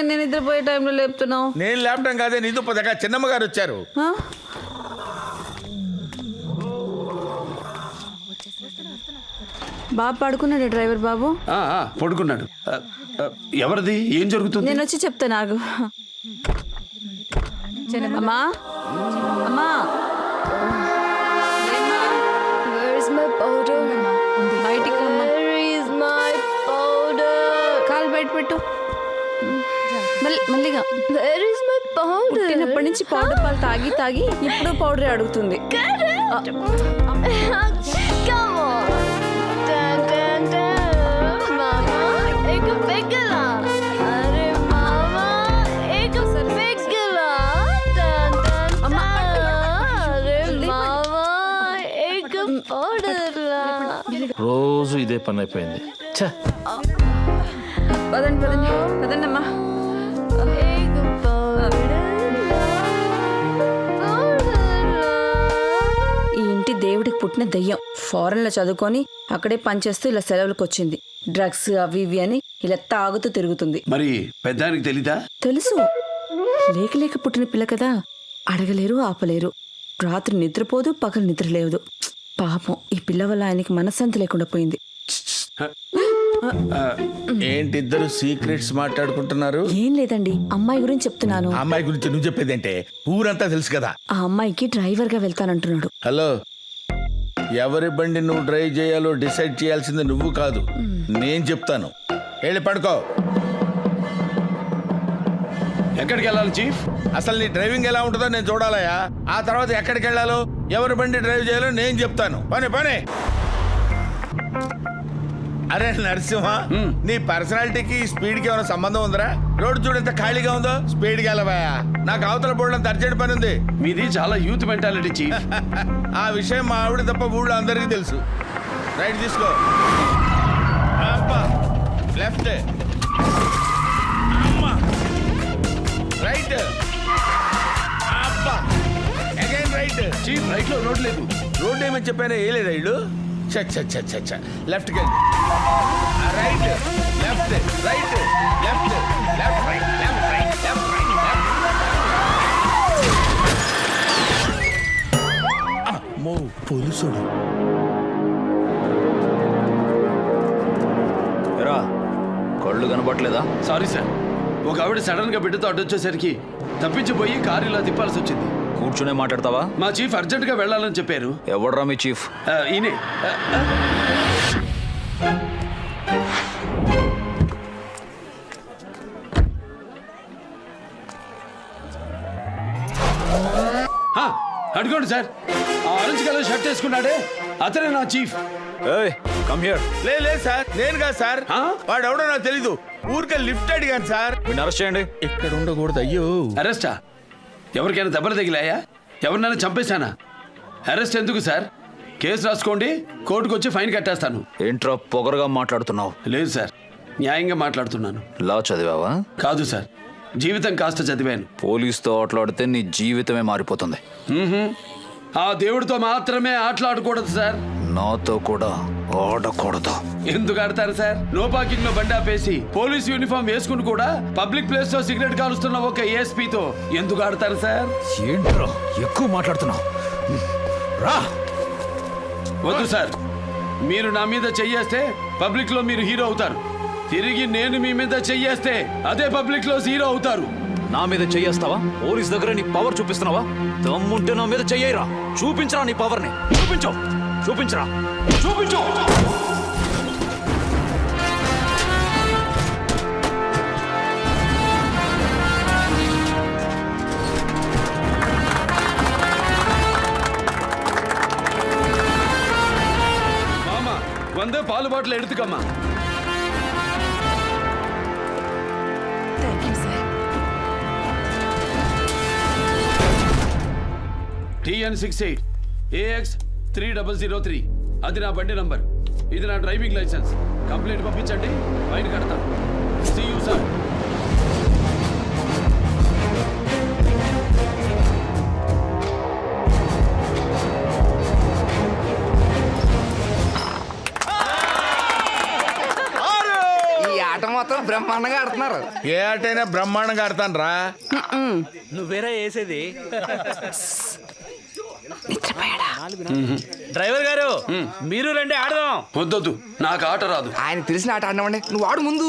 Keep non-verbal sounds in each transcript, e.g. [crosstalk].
నిద్రపోయి నేను నిద్రపోయే టైంలో లేపుతున్నావు? నేను లేపడం కాదే నీతో పదగా చిన్నమ్మ గారు వచ్చారు. ఆ? బాబు పడుకున్నాడు డ్రైవర్ బాబు? ఆ, ఆ, పడుకున్నాడు. ఆ, ఆ, ఎవరిది? ఏం జరుగుతుంది? నేను వచ్చి చెప్తా నాకు అమ్మా. అమ్మా. My powder? మెల్లిగా వేర్ ఇస్ మై పౌడర్ పుట్టినప్పటి నుంచి పౌడర్ పాలు తాగి తాగి ఇప్పుడు పౌడర్ అడుగుతుంది రోజు ఇదే పని అయిపోయింది పదండి పదండి పదండి అమ్మా పుట్టిన దయ్యం. ఫారెన్లో చదువుకొని అక్కడే పనిచేస్తూ ఇలా సెలవులకు వచ్చింది డ్రగ్స్ అవి ఇవి అని ఇలా తాగుతూ తిరుగుతుంది. మరి పెద్దానికి తెలీదా? తెలుసు. లేక లేక పుట్టిన పిల్ల కదా. అడగలేరు ఆపలేరు. రాత్రి నిద్రపోదు పగలు నిద్ర లేదు పాపం ఈ పిల్ల వల్ల ఆయనకి మనశ్శాంతి లేకుండా పోయింది. ఏంటి ఇద్దరు సీక్రెట్స్ మాట్లాడుకుంటున్నారు? ఏం లేదండి. అమ్మాయి గురించి చెప్తున్నాను. అమ్మాయి గురించి నువ్వు చెప్పేదేంటే ఊరంతా తెలుసు కదా. ఆ అమ్మాయికి డ్రైవర్గా వెళ్తానంటున్నాడు. హలో. ఎవరి బండి నువ్వు డ్రైవ్ చేయాలో డిసైడ్ చేయాల్సింది నువ్వు కాదు. నేను చెప్తాను. వెళ్ళి పడుకో. ఎక్కడికి వెళ్ళాలి చీఫ్? అసలు నీ డ్రైవింగ్ ఎలా ఉంటుందో నేను చూడాలయా ఆ తర్వాత ఎక్కడికి వెళ్ళాలో ఎవరి బండి డ్రైవ్ చేయాలో నేను చెప్తాను. పని పని. అరే నరసింహ నీ పర్సనాలిటీకి స్పీడ్కి ఏమైనా సంబంధం ఉందిరా? రోడ్డు చూడు ఎంత ఖాళీగా ఉందో స్పీడ్కి వెళ్ళవా నాకు అవతల బోర్డు అర్జెంట్ పని ఉంది. మీది చాలా యూత్ మెంటాలిటీ చీఫ్. [laughs] ఆ విషయం మా ఆవిడ తప్ప ఊళ్ళో అందరికీ తెలుసు. రైట్ తీసుకో. లెఫ్ట్. రైట్. అబ్బా. అగైన్ రైట్ చీఫ్ రైట్లో రోడ్ లేదు. రోడ్ ఏమని చెప్పానే ఏ లేదా ఇల్లు లెఫ్ట్కి వెళ్ళి. Right left right left left right left right left right left అమ్మో పోలీసుడు. ఎరా కళ్ళు కనబట్లేదా సారీ సార్ ఒక ఆవిడ సడన్గా బిడ్డతో అడ్డొచ్చేసరికి తప్పించిపోయి కారు ఇలా తిప్పాల్సి వచ్చింది కూర్చునే మాట్లాడతావా? మా చీఫ్ అర్జెంట్గా వెళ్ళాలని చెప్పారు. ఎవడరా మీ చీఫ్? ఈయనే. అడుకోండి సార్. ఆరెంజ్ కలర్ షర్ట్ వేసుకున్నాడే. అతనే నా చీఫ్. ఏయ్ కమ్ హియర్ లే లేదు సార్. నేను కాదు సార్. ఆ? వాడు ఎవడో నాకు తెలీదు. ఊరికే లిఫ్ట్ అడిగాను సార్. అరెస్ట్ చేయండి. ఇక్కడ ఉండకూడదు అయ్యో. అరెస్టా? ఎవరికైనా దెబ్బలు తగిలాయా? ఎవరినైనా చంపేశానా? అరెస్ట్ ఎందుకు సార్? కేసు రాసుకోండి కోర్టుకు వచ్చి ఫైన్ కట్టేస్తాను. ఏంట్రా పొగరగా మాట్లాడుతున్నావు? లేదు సార్ న్యాయంగా మాట్లాడుతున్నాను. లా చదివావా? కాదు సార్ జీవితం కాస్త చదివాను. పోలీస్తో ఆటలాడితే నీ జీవితమే మారిపోతుంది. మ్మ్హ్మ్. ఆ దేవుడితో మాత్రమే ఆటలాడకూడదు సార్. నాతో కూడా. ఆడకూడదు ఎందుకు ఆడతారు సార్? నో పార్కింగ్లో బండి ఆపేసి పోలీస్ యూనిఫామ్ వేసుకుని కూడా పబ్లిక్ ప్లేస్లో సిగరెట్ కాలుస్తున్న ఒక ఏఎస్పీతో ఎందుకు ఆడతారు సార్? ఏంట్రా? ఎక్కువ మాట్లాడుతున్నావు. రా. వద్దు సార్. మీరు నా మీద చెయ్యేస్తే పబ్లిక్లో మీరు హీరో అవుతారు. తిరిగి నేను మీ మీద చెయ్యేస్తే అదే పబ్లిక్లో హీరో అవుతారు. నా మీద చెయ్యేస్తావా? పోలీస్ దగ్గర నీ పవర్ చూపిస్తున్నావా? దమ్ముంటే నా మీద చెయ్యరా. చూపించరా నీ పవర్ని చూపించు. చూపించరా? చూపించు! మామ వందే పాలు బాటలు ఎడుతుకమ్మా. Thank you sir three double zero three. అది నా బండి నంబర్. ఇది నా డ్రైవింగ్ లైసెన్స్. కంప్లైంట్ పంపించండి ఫైన్ కడతాం. సీ యూ సార్ ఈ ఆట మొత్తం బ్రహ్మాండంగా ఆడుతున్నారు. ఏ ఆటైనా బ్రహ్మాండంగా ఆడతాను రా నువ్వేరా వేసేది? డ్రైవర్ గారు మీరు రండి ఆడదాం. వద్దొద్దు నాకు ఆట రాదు. ఆయన తెలిసిన ఆట ఆడమండి నువ్వు ఆడు ముందు.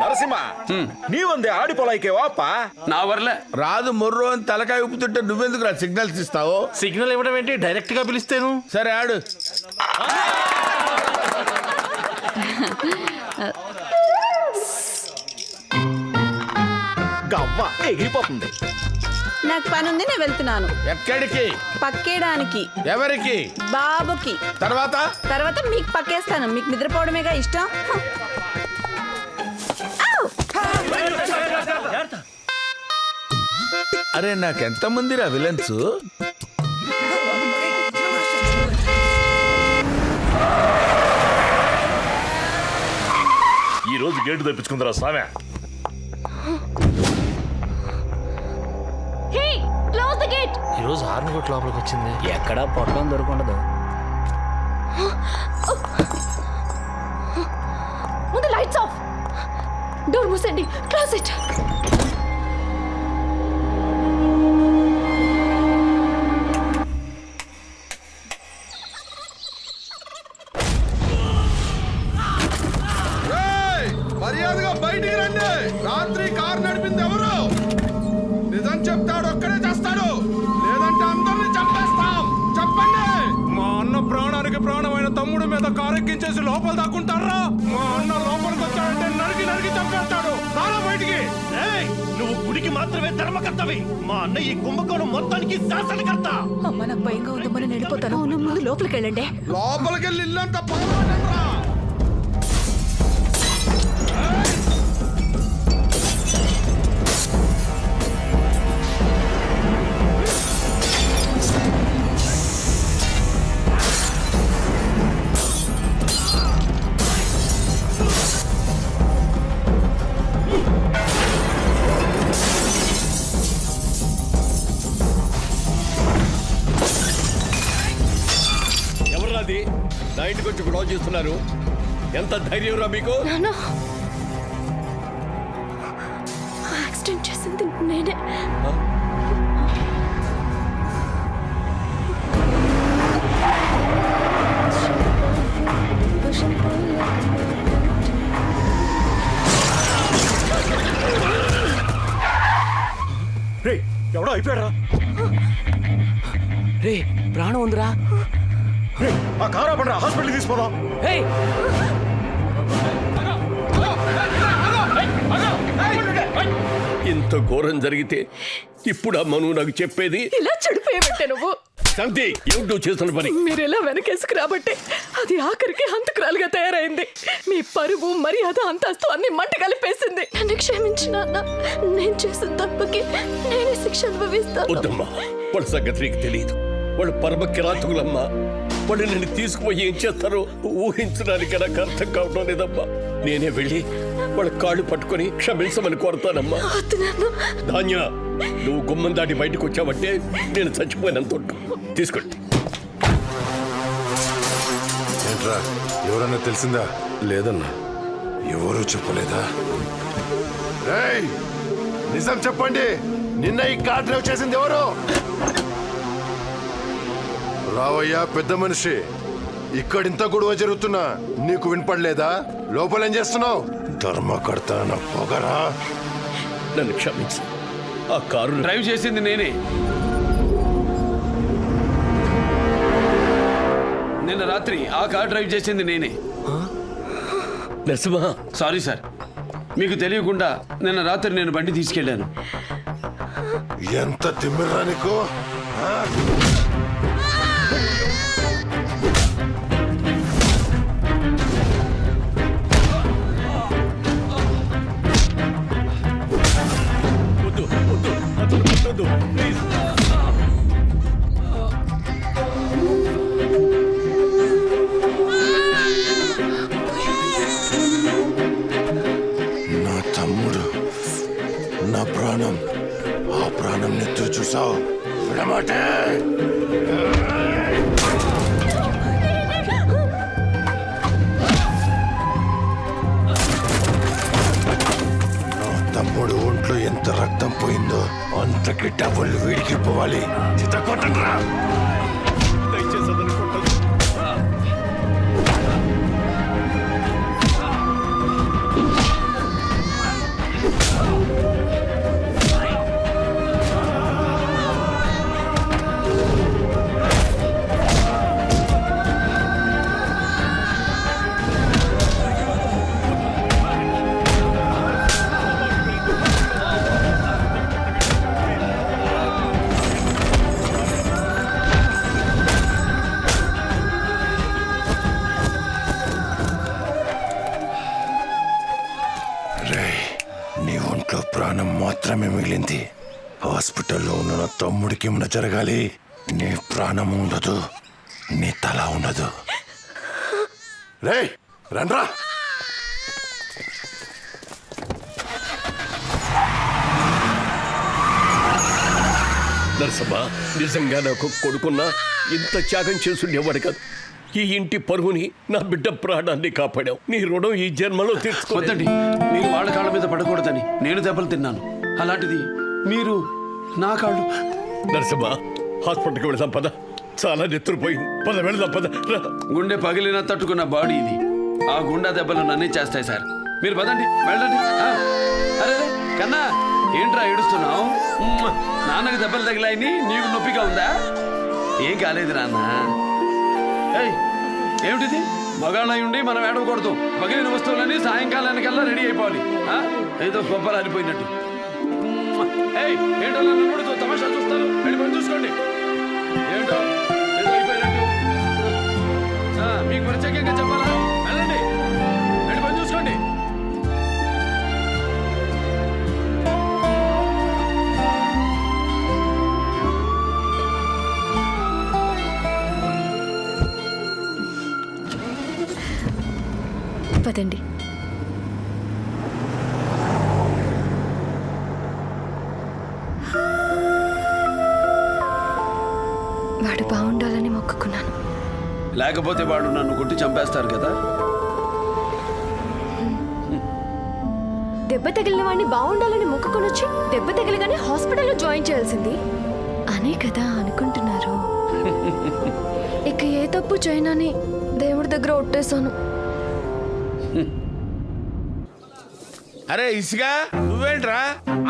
నరసింహ ఆడి పొలాయికే నా వరలే. రాదు మొర్రో అని తలకాయ ఉప్పుతుంటే నువ్వెందుకు రా సిగ్నల్స్ ఇస్తావు? సిగ్నల్ ఇవ్వడం ఏంటి? డైరెక్ట్గా పిలిస్తాను. సరే ఆడు. [laughs] ఎగిరిపోతుంది నాకు పని ఉంది నేను వెళ్తున్నాను. ఎక్కడికి? పక్కేయడానికి. ఎవరికి? బాబుకి. తర్వాత? తర్వాత మీకు పక్కేస్తాను. మీకు నిద్రపోవడమేగా ఇష్టం! అరే నాకెంత మందిరా విలన్స్? ఈ రోజు గేటు తెప్పించుకుందరా సామె. ద గేట్ ఈ రోజు హార్న్ కొట్టు లోపలికి వచ్చింది. ఎక్కడా పొట్టడం దొరకుండదు ముందు లైట్స్ ఆఫ్. డోర్ మూసండి క్లోజ్ ఇట్. మర్యాదగా బయటికి రండి. రాత్రి కారు నడిపింది మీద కారెక్కించేసి లోపల దాక్కుంటారా మా అన్న లోపలికి వచ్చాడంటే నరికి నరికి చంపేస్తాడు. రారా బయటికి. ఏయ్, నువ్వు గుడికి మాత్రమే ధర్మకర్తవి. మా అన్న ఈ కుంభకోణం మొత్తానికి శాసనకర్త. అమ్మ నాకు భయంగా ఉందమ్మా నేను వెళ్ళిపోతాను. ముందు లోపలికి వెళ్ళండి. లోపలికి వెళ్ళి ఇల్లంతా నా ఇంటికి వచ్చి గొడవ చేస్తున్నారు. ఎంత ధైర్యం రా మీకు? నాన్న. యాక్సిడెంట్ చేసింది నేనే. రే ఎవడో అయిపోయారా రే ప్రాణం ఉందిరా. ఆ కారా పండ్రా హాస్పిటల్ తీసుకోదాం హే! ఇంత ఘోరం జరిగితే ఇప్పుడు అమ్మ నువ్వు నాకు చెప్పేది? ఇలా చెడిపోయబట్టే నువ్వు. శాంతి ఏమిటి నువ్వు చేస్తున్న పని? మీరు ఎలా వెనకేసుకు రాబట్టే? అది ఆఖరికి హంతకురాలుగా తయారైంది. మీ పరువు మర్యాద అంతస్తు అన్ని మంట కలిపేసింది. నన్ను క్షమించు నాన్న. నేను చేసిన తప్పుకి నేనే శిక్ష అనుభవిస్తాను. వద్దమ్మా వాళ్ళ సంగతి నీకు తెలియదు. వాళ్ళు పరమ కిరాతకులమ్మా. వాళ్ళు నేను తీసుకుపోయి ఏం చేస్తారో ఊహించడానికి నాకు అర్థం కావడం లేదమ్మా. నేనే వెళ్ళి వాళ్ళ కాళ్ళు పట్టుకొని క్షమించమని కోరతానమ్మా. ధాన్య నువ్వు గుమ్మం దాటి బయటకు వచ్చావంటే నేను చచ్చిపోయినంత ఉంటు తీసుకోండి ఏంట్రా ఎవరన్నా తెలిసిందా? లేదన్నా. ఎవరు చెప్పలేదా? రేయ్ నిజం చెప్పండి. నిన్న ఈ కార్ డ్రైవ్ చేసింది ఎవరు? రావయ్యా పెద్ద మనిషి. ఇక్కడింత గొడవ జరుగుతున్నా నీకు వినపడలేదా? లోపల ఏం చేస్తున్నావు? ధర్మకర్త పొగరా. నన్ను క్షమించు. ఆ కారు డ్రైవ్ చేసింది నేనే. నిన్న రాత్రి ఆ కార్ డ్రైవ్ చేసింది నేనే. నరసింహ. Sorry sir. మీకు తెలియకుండా నిన్న రాత్రి నేను బండి తీసుకెళ్ళాను. ఎంత తిమ్మిర్రా నీకు? ఎంత రక్తం పోయిందో అంతకి డబ్బులు వీడికి పోవాలి. చిత్త కొట్టండి ఏమైనా జరగాలి. నీ ప్రాణం ఉండదు. నీ తల ఉండదు. రే రండ్రా. నరసమ్మ నిజంగా నాకు కొడుకున్నా ఇంత త్యాగం చేసుండేవాడు కాదు. ఈ ఇంటి పరువుని నా బిడ్డ ప్రాణాన్ని కాపాడావు. నీ రుణం ఈ జన్మలో తీర్చుకోవద్దండి వద్దండి. మీరు వాళ్ళ కాళ్ళ మీద పడకూడదని నేను దెబ్బలు తిన్నాను. అలాంటిది మీరు నా కాళ్ళు నరసమ్మ హాస్పిటల్కి వెళదాం పద చాలా నెత్తురుపోయింది. పద వెళదాం పద రా. గుండె పగిలిన తట్టుకున్న బాడీ ఇది. ఆ గుండె దెబ్బలు నన్నే చేస్తాయి సార్. మీరు పదండి వెళ్ళండి. ఆ, అరే అరే, కన్నా ఏంట్రా ఏడుస్తున్నావు? ఉమ్మ, నాన్నకు దెబ్బలు తగిలాయని నీకు నొప్పిగా ఉందా? ఏం కాలేదు నాన్న ఏయ్ ఏమిటిది? మగాళ్ళై ఉండి మనం ఏడవకూడదు. పగిలిన వస్తువులన్నీ సాయంకాలానికల్లా రెడీ అయిపోవాలి. ఆ? ఏదో కొబ్బరి అరిపోయినట్టు ఉమ్మ, ఏయ్ ఏంటో నన్ను తమాషా వెళ్ళి పని చూసుకోండి. ఏంటో మీకు ప్రత్యేకంగా చెప్పాలా? వెళ్ళండి. వెళ్ళి పని చూసుకోండి. పదండి. లేకపోతే వాడు నన్ను కొట్టి చంపేస్తారు కదా. దెబ్బ తగిలిన వాడిని బాగుండాలని మొక్కుకొని వచ్చి దెబ్బ తగిలిగానే హాస్పిటల్లో జాయిన్ చేయాల్సింది. అనే కదా అనుకుంటున్నారు. [laughs] ఇక ఏ తప్పు చేయనని దేవుడి దగ్గర ఒట్టేశాను. అరే ఇసుగా నువ్వేంట్రా?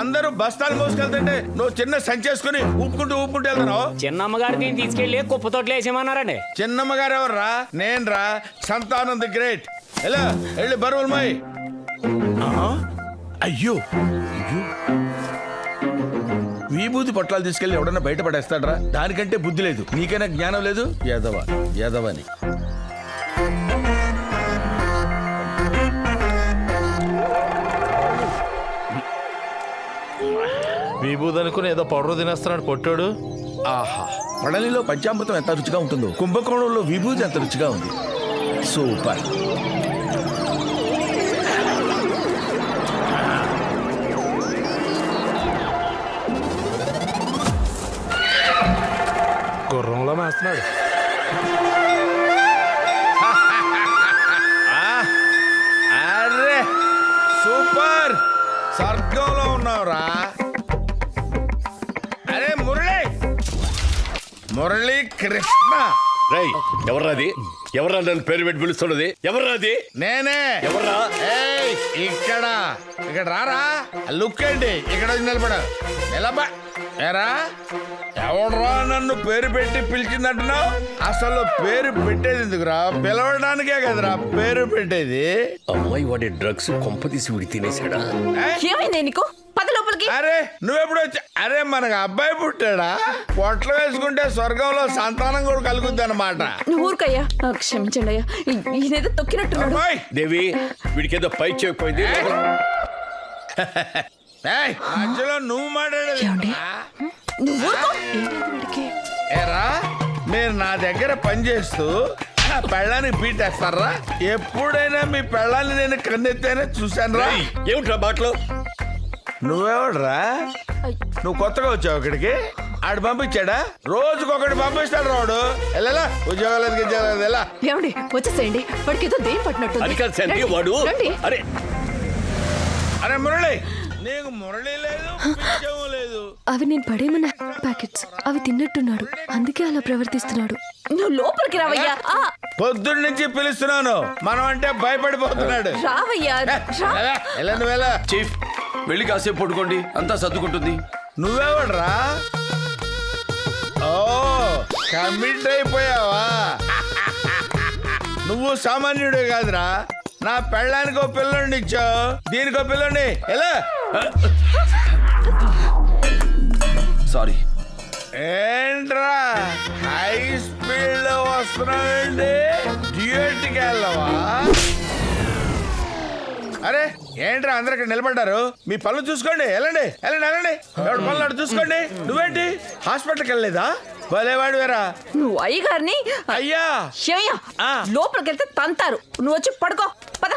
అందరూ బస్తాలు మోసుకెళ్తుంటే నువ్వు చిన్న సంచేసుకుని ఊపుకుంటూ ఊపుకుంటూ వెళ్తున్నావు? చిన్నమ్మగారు దీన్ని తీసుకెళ్ళి కుప్పతోటలు వేసేమన్నారండి చిన్నమ్మ గారు ఎవర్రా? నేను రా సంతానం ది గ్రేట్. ఎలా? వెళ్ళి బరువులు మై అయ్యో. అయ్యో. విభూతి పొట్లాలు తీసుకెళ్ళి ఎవడన్నా బయట పడేస్తాడ్రా? దానికంటే బుద్ధి లేదు. నీకైనా జ్ఞానం లేదు? యాదవ యాదవని. విభూది అనుకుని ఏదో పౌడర్ తినేస్తున్నాడు పొట్టాడు. ఆహా పడలిలో పంచామృతం ఎంత రుచిగా ఉంటుందో. కుంభకోణంలో విభూతి ఎంత రుచిగా ఉంది. సూపర్. గుర్రంలో మేస్తున్నాడు. [laughs] అరే సూపర్. స్వర్గంలో ఉన్నావురా. మురళి కృష్ణ రేయ్ ఎవర్రాది ఎవర్రా నన్ను పేరు పెట్టి పిలుస్తున్నది? ఎవర్రాది నేనే. ఎవర్రా? ఏయ్. ఇక్కడ. ఇక్కడ రారా? లుక్ ఏంటి ఇక్కడ వచ్చి నిలబడ. నిలబ ఏరా? ఎవడరా నన్ను పేరు పెట్టి పిలిచిందంటున్నావు? అసలు పేరు పెట్టేది ఎందుకురా? పిలవడానికే కదరా పేరు పెట్టేది? అమ్మాయి వాడే డ్రగ్స్ కొంపదీసి విడి తినేశాడా? ఏయ్, ఏమైంది నీకు? పద లోపలికి. అరే నువ్వెప్పుడు వచ్చా అరే మనకు అబ్బాయి పుట్టాడా? పొట్లు వేసుకుంటే స్వర్గంలో సంతానం కూడా కలుగుద్ది అనమాట నువ్వు ఊరుకయ్యా. ఆ, క్షమించండి అయ్యా. ఈయనేదో తొక్కినట్టున్నాడు. దేవి వీడికేదో పై చేయకపోయింది మధ్యలో నువ్వు మాట్లాడేది. ఏమండి? నువ్వు? ఊరుకో ఏంటంటే వీడికి ఏరా మీరు నా దగ్గర పనిచేస్తూ నా పెళ్ళాన్ని పీటేస్తారా? ఎప్పుడైనా మీ పెళ్ళాన్ని నేను కన్నెత్తేనే చూశాను రా ఏమిట్రా మాటలు నువ్వెవడరా? నువ్వు కొత్తగా వచ్చావు ఇక్కడికి? ఆడు పంపించాడా? రోజుకొకటి పంపిస్తాడు రాడు వెళ్ళలా ఉద్యోగాలు ఉద్యోగాలు ఎలా ఏమండి వచ్చేసేయండి. వాడికి ఏదో దేని పట్టినట్టు అది కాదు శాంతి వాడు. అరే. అరే మురళి నీకు మురళి లేదు లేదు. అవి నేను పడేమన్న ప్యాకెట్స్. అవి తిన్నట్టున్నాడు. అందుకే అలా ప్రవర్తిస్తున్నాడు. నువ్వు లోపలికి రావయ్యా. ఆ, పొద్దున్న నుంచి పిలుస్తున్నాను. మనం అంటే భయపడిపోతున్నాడు. రావయ్యా రా. చీఫ్ వెళ్ళి కాసేపు పడుకోండి. అంతా సర్దుకుంటుంది. నువ్వెవడ్రా? కమిట్ అయిపోయావా? నువ్వు సామాన్యుడే కాదురా. నా పెళ్ళానికి ఓ పిల్లండి ఇచ్చావు. దీనికి ఓ పిల్లండి ఎలా? సారీ. ఏంట్రా? హై స్పీడ్లో వస్తున్నావండి డ్యూయట్కి వెళ్ళవా? అరే ఏంట్రా అందరు ఇక్కడ నిలబడ్డారు? మీ పనులు చూసుకోండి. వెళ్ళండి. వెళ్ళండి వెళ్ళండి. ఎవరి పనులు చూసుకోండి. నువ్వేంటి? హాస్పిటల్కి వెళ్ళలేదా? భలేవాడు వేరా. నువ్వు అయ్యగారిని అయ్యా. శివయ్య ఆ. లోపలికి వెళ్తే తంతారు. నువ్వు వచ్చి పడుకో పద.